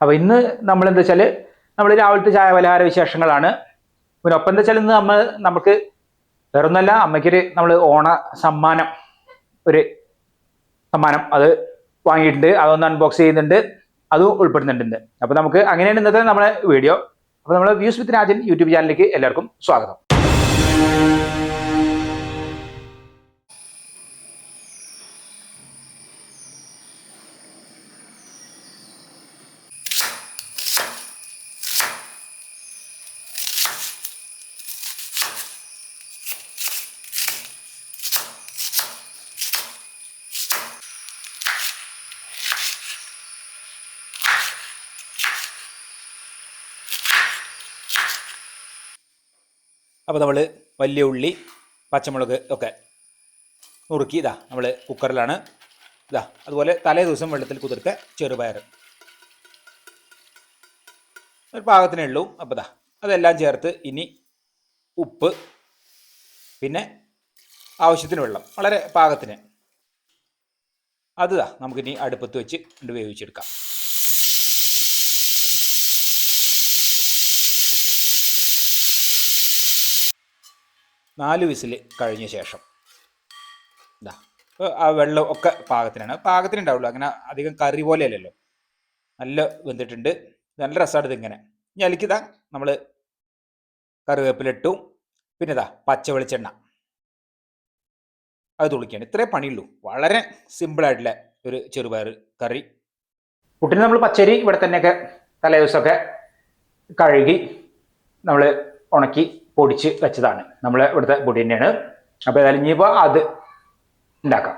അപ്പോൾ ഇന്ന് നമ്മൾ എന്താ വെച്ചാൽ നമ്മൾ രാവിലത്തെ ചായ പലഹാര വിശേഷങ്ങളാണ്. പിന്നെ ഒപ്പം എന്താ വെച്ചാൽ ഇന്ന് നമ്മൾ നമുക്ക് വേറൊന്നല്ല അമ്മയ്ക്കൊരു നമ്മൾ ഓണ സമ്മാനം ഒരു സമ്മാനം അത് വാങ്ങിയിട്ടുണ്ട്. അതൊന്ന് അൺബോക്സ് ചെയ്യുന്നുണ്ട്. അതും ഉൾപ്പെടുന്നുണ്ട്. ഇന്ന് അപ്പോൾ നമുക്ക് അങ്ങനെയാണ് ഇന്നത്തെ നമ്മളെ വീഡിയോ അപ്പോൾ നമ്മൾ വ്യൂസ് വിത്ത് രാജൻ യൂട്യൂബ് ചാനലിലേക്ക് എല്ലാവർക്കും സ്വാഗതം. അപ്പോൾ നമ്മൾ വലിയ ഉള്ളി പച്ചമുളക് ഒക്കെ നുറുക്കി ഇതാ നമ്മൾ കുക്കറിലാണ്. ഇതാ അതുപോലെ തലേ ദിവസം വെള്ളത്തിൽ കുതിർത്ത ചെറുപയർ ഒരു പാകത്തിനേ ഉള്ളൂ. അപ്പോൾ ഇതാ അതെല്ലാം ചേർത്ത് ഇനി ഉപ്പ് പിന്നെ ആവശ്യത്തിന് വെള്ളം വളരെ പാകത്തിന്. അത് നമുക്കിനി അടുപ്പത്ത് വെച്ച് വേവിച്ചെടുക്കാം. നാല് വിസിൽ കഴിഞ്ഞ ശേഷം. ഇതാ ആ വെള്ളം ഒക്കെ പാകത്തിനാണ്. പാകത്തിന് ഉണ്ടാവുള്ളൂ അങ്ങനെ അധികം കറി പോലെ അല്ലല്ലോ. നല്ല വെന്തിട്ടുണ്ട്. നല്ല രസമാണ് ഇതിങ്ങനെ ഇനി അലിക്കിതാ നമ്മൾ കറിവേപ്പിലിട്ടു. പിന്നെ ഇതാ പച്ച വെളിച്ചെണ്ണ. അത് തുളിക്കുകയാണ് ഇത്രേ പണിയുള്ളൂ. വളരെ സിമ്പിളായിട്ടുള്ള ഒരു ചെറുപയർ കറി. കുട്ടിന് നമ്മൾ പച്ചരി ഇവിടെ തന്നെയൊക്കെ തലേ ദിവസമൊക്കെ കഴുകി നമ്മൾ ഉണക്കി പൊടിച്ച് വെച്ചതാണ്. നമ്മൾ ഇവിടുത്തെ പൊടി തന്നെയാണ്. അപ്പോൾ ഏതായാലും ഇനിയിപ്പോൾ അത് ഉണ്ടാക്കാം.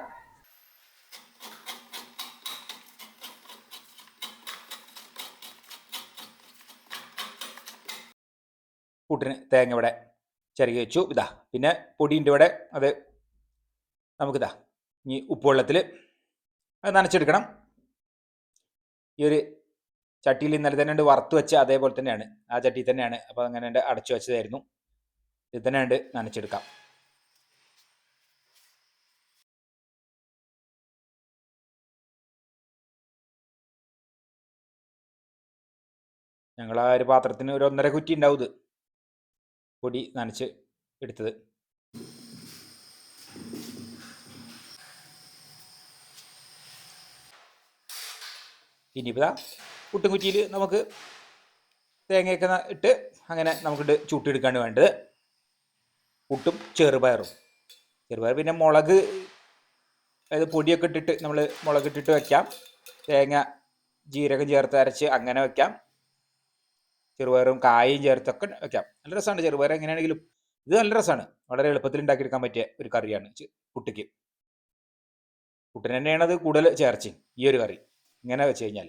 കൂട്ടിന് തേങ്ങ ഇവിടെ ചിരകി വെച്ചു. ഇതാ പിന്നെ പൊടിന്റെ ഇവിടെ അത് നമുക്കിതാ ഇനി ഉപ്പുവെള്ളത്തിൽ അത് നനച്ചെടുക്കണം. ഈ ഒരു ചട്ടിയിൽ ഇന്നലെ തന്നെ ഉണ്ട് വറുത്ത് വെച്ച് അതേപോലെ തന്നെയാണ്. ആ ചട്ടി തന്നെയാണ്. അപ്പോൾ അങ്ങനെ അടച്ചു വെച്ചതായിരുന്നു. ഇത് തന്നെ ഉണ്ട് നനച്ചെടുക്കാം. ഞങ്ങൾ ആ ഒരു പാത്രത്തിന് ഒരു ഒന്നര കുറ്റി ഉണ്ടാവും പൊടി നനച്ച് എടുത്തത്. ഇനിയിപ്പോൾ പുട്ടും കുറ്റിയിൽ നമുക്ക് തേങ്ങയൊക്കെ ഇട്ട് അങ്ങനെ നമുക്കിട്ട് ചൂട്ടിയെടുക്കാണ്ട് വേണ്ടത്. പുട്ടും ചെറുപയറും. ചെറുപയർ പിന്നെ മുളക് അതായത് പൊടിയൊക്കെ ഇട്ടിട്ട് നമ്മൾ മുളക് ഇട്ടിട്ട് വെക്കാം. തേങ്ങ ജീരകം ചേർത്ത് അരച്ച് അങ്ങനെ വെക്കാം. ചെറുപയറും കായും ചേർത്തൊക്കെ വെക്കാം. നല്ല രസമാണ് ചെറുപയർ എങ്ങനെയാണെങ്കിലും. ഇത് നല്ല രസമാണ്. വളരെ എളുപ്പത്തിൽ ഉണ്ടാക്കിയെടുക്കാൻ പറ്റിയ ഒരു കറിയാണ് പുട്ടിക്ക്. പുട്ടിന് തന്നെയാണ് അത് കൂടുതൽ ചേർച്ചയും ഈ ഒരു കറി. ഇങ്ങനെ വെച്ച് കഴിഞ്ഞാൽ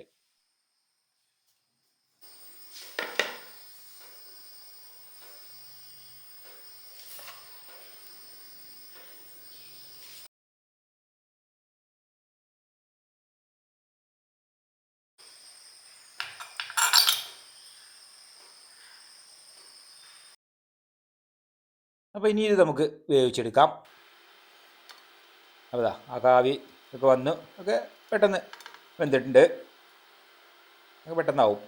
അപ്പോൾ ഇനി ഇത് നമുക്ക് വേവിച്ചെടുക്കാം. അപ്പോൾ ആ കാവി ഒക്കെ വന്ന് ഒക്കെ പെട്ടെന്ന് വെന്തിട്ടുണ്ട്. പെട്ടെന്നാവും.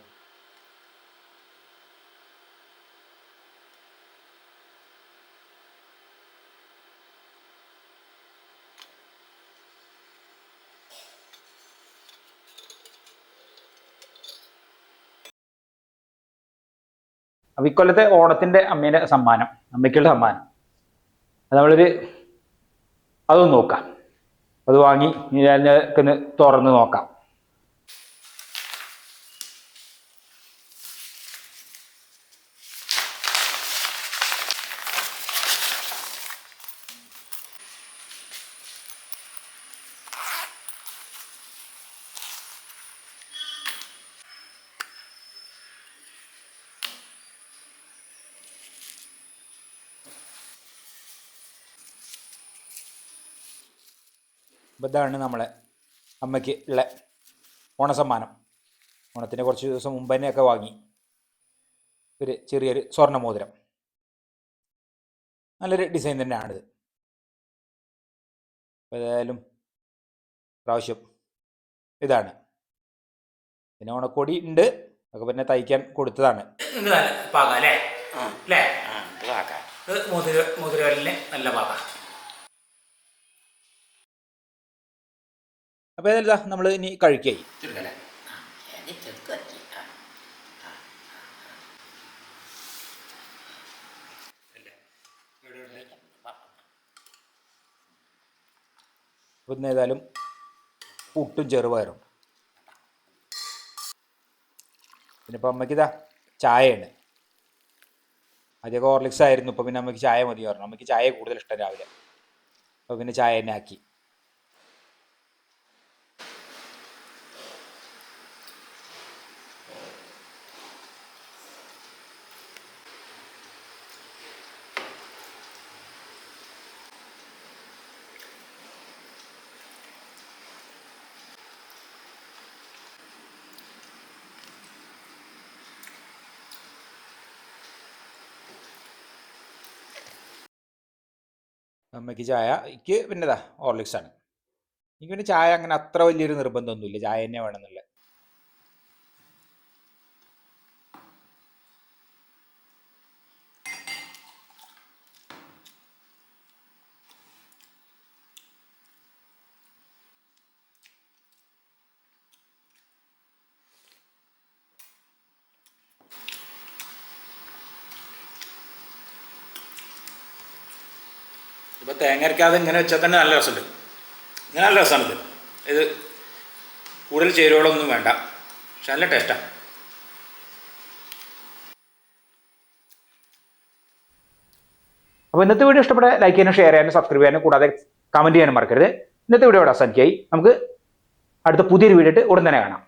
അപ്പോൾ ഇക്കൊല്ലത്തെ ഓണത്തിന്റെ അമ്മേന്റെ സമ്മാനം അമ്മയ്ക്കുള്ള സമ്മാനം. അത് നമ്മളൊരു അതൊന്ന് നോക്കാം. അത് വാങ്ങി ഞാൻ തുറന്ന് നോക്കാം അപ്പോൾ ഇതാണ് നമ്മളെ അമ്മയ്ക്ക് ഉള്ള ഓണസമ്മാനം. ഓണത്തിന് കുറച്ച് ദിവസം മുമ്പ് തന്നെയൊക്കെ വാങ്ങി ഒരു ചെറിയൊരു സ്വർണ മോതിരം. നല്ലൊരു ഡിസൈൻ തന്നെയാണിത്. അപ്പോൾ ഏതായാലും പ്രാവശ്യം ഇതാണ്. പിന്നെ ഓണക്കോടി ഉണ്ട്. അതൊക്കെ പിന്നെ തയ്ക്കാൻ കൊടുത്തതാണ്. നല്ല പാക അല്ലേ? അല്ലേ? മോതിര ഇത് ആക്കാം ഇത് മുതിര മുതിരവലിന് നല്ല പാകം. അപ്പോൾ ഏതാ നമ്മൾ ഇനി കഴിക്കായി ഇന്ന് ഏതായാലും പുട്ടും ചെറുപയറും. പിന്നെ ഇപ്പം അമ്മയ്ക്ക് ഇതാ ചായയാണ്. ആദ്യമൊക്കെ ഹോർലിക്സ് ആയിരുന്നു ഇപ്പം പിന്നെ അമ്മയ്ക്ക് ചായ മതി പറഞ്ഞു. അമ്മയ്ക്ക് ചായ കൂടുതൽ ഇഷ്ടം രാവിലെ. അപ്പോൾ പിന്നെ ചായ തന്നെ ആക്കി. അമ്മയ്ക്ക് ചായ. എനിക്ക് പിന്നെ ഇതാ ആണ് എനിക്ക് പിന്നെ ചായ അങ്ങനെ അത്ര വലിയൊരു നിർബന്ധമൊന്നുമില്ല. ചായ തന്നെ വേണമെന്നില്ല ഇപ്പോൾ തേങ്ങ അരക്കാതെ ഇങ്ങനെ വെച്ചാൽ തന്നെ നല്ല രസമുണ്ട്. ഇങ്ങനെ നല്ല രസമാണിത് ഇത്. കൂടുതൽ ചേരുവകളൊന്നും വേണ്ട. പക്ഷെ നല്ല ടേസ്റ്റാണ് അപ്പോൾ ഇന്നത്തെ വീഡിയോ ഇഷ്ടപ്പെട്ട ലൈക്ക് ചെയ്യാനും ഷെയർ ചെയ്യാനും സബ്സ്ക്രൈബ് ചെയ്യാനും കൂടാതെ കമന്റ് ചെയ്യാനും മറക്കരുത്. ഇന്നത്തെ വീഡിയോ ഇവിടെ അവസാനിക്കായി നമുക്ക് അടുത്ത പുതിയൊരു വീഡിയോ ഉടൻ തന്നെ കാണാം.